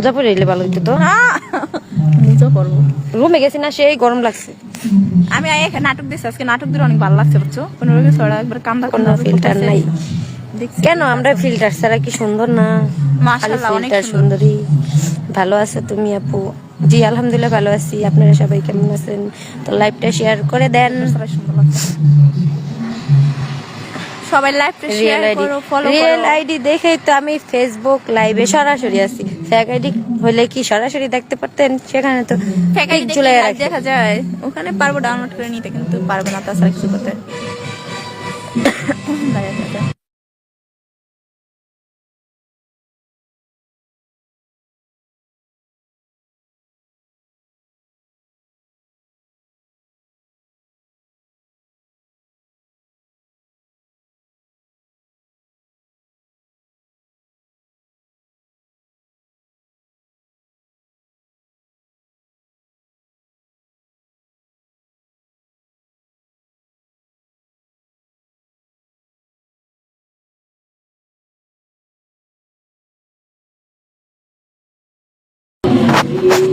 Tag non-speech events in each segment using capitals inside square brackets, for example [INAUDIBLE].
মোজা পরে এলে ভালো হইতো তো। বুঝতে পারব। রুমে গেছি না সেই গরম লাগছে। আমি নাটক দিচ্ছি আজকে নাটক দিয়ে অনেক ভালো লাগছে বুঝছ? কোনো রোগী ছড়া একবার কান্দা কোনো কান্দা ফিল্টার নাই। কেন? আমরা ফিল্টার ছাড়া কি সুন্দর না? মাশাআল্লাহ, অনেক। সুন্দরী। ভালো আছে তুমি আপু? জি আলহামদুলিল্লাহ ভালো আছি। আপনারা সবাই কেমন আছেন? তো লাইভটা শেয়ার করে দেন। সবাই সুন্দর লাগছে সবাই লাইভটা শেয়ার করো ফলো রিয়েল আইডি দেখেই তো আমি ফেসবুক লাইভে সরাসরি আছি। ফেক আইডি হলে কি সরাসরি দেখতে পারতেন? সেখানে তো ফেক আইডি দেখা যায়। ওখানে পারব ডাউনলোড করে নিতে কিন্তু পারব না তাছাড়া কিছু করতে দেখা যায়। [COUGHS]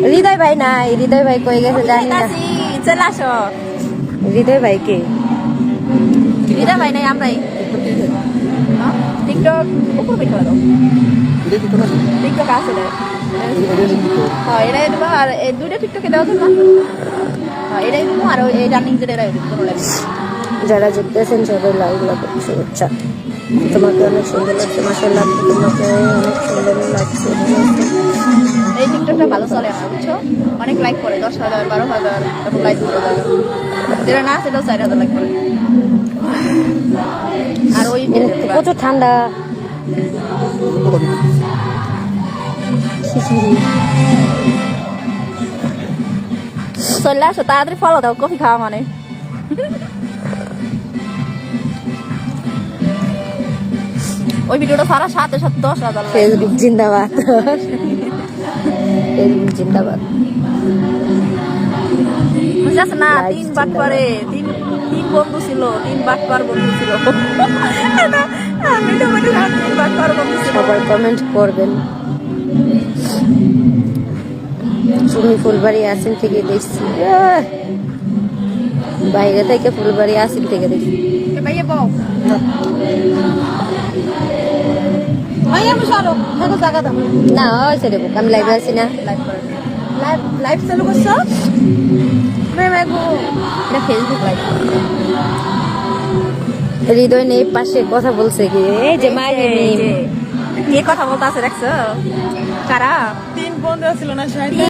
হৃদয় ভাই নাই হৃদয় ভাই কই গেছে জানি না। চলে আসো। হৃদয় ভাই কে? বিদা ভাই নাই আমরাই। টিকটক উপর পিঠা দাও টিকটক আছে হ্যাঁ এটাই দেবো আর এই দুইটা টিকটকে দেওয়া না? হ্যাঁ এটাই দেবো আর এই রানিং যেটা এটাই দেবো লাগবে যারা যুক্ত আছেন সবাই লাইভ লাগবে শুভেচ্ছা। তোমাকে অনেক সুন্দর লাগছে মাসাল্লাহ তোমাকে অনেক সুন্দর লাগছে। এই টিকটকটা ভালো চলে আমার বুঝছ? অনেক লাইক করে দশ হাজার বারো হাজার তারপর লাইক হাজার যেটা না সেটাও চার হাজার লাইক করে। আর ওই প্রচুর ঠান্ডা। চলে আসো তাড়াতাড়ি ফলো দাও কফি খাওয়া মানে। ওই ভিডিওটা সারা সাথে সাথে দশ হাজার ফেসবুক জিন্দাবাদ। ফেসবুক জিন্দাবাদ। না? তিন বাট পারে তিন তিন বন্ধু ছিল বন্ধু ছিল। আমি তো না, তিন বাট পার বন্ধু ছিল। সবাই কমেন্ট করবেন। তুমি ফুলবাড়ি আসিন থেকে দেখছি। বাইরে থেকে ফুলবাড়ি আসিন থেকে দেখছি। ভাইয়া বউ না হয়েছে রে আমি লাইভে আছি না। লাইভ চালু করছ এটা ফেসবুক লাইভ হৃদয় নেই পাশে কথা বলছে কি? এই যে মায়ের কে কথা বলতে আছে দেখছ? কারা? তিন বন্ধু ছিল না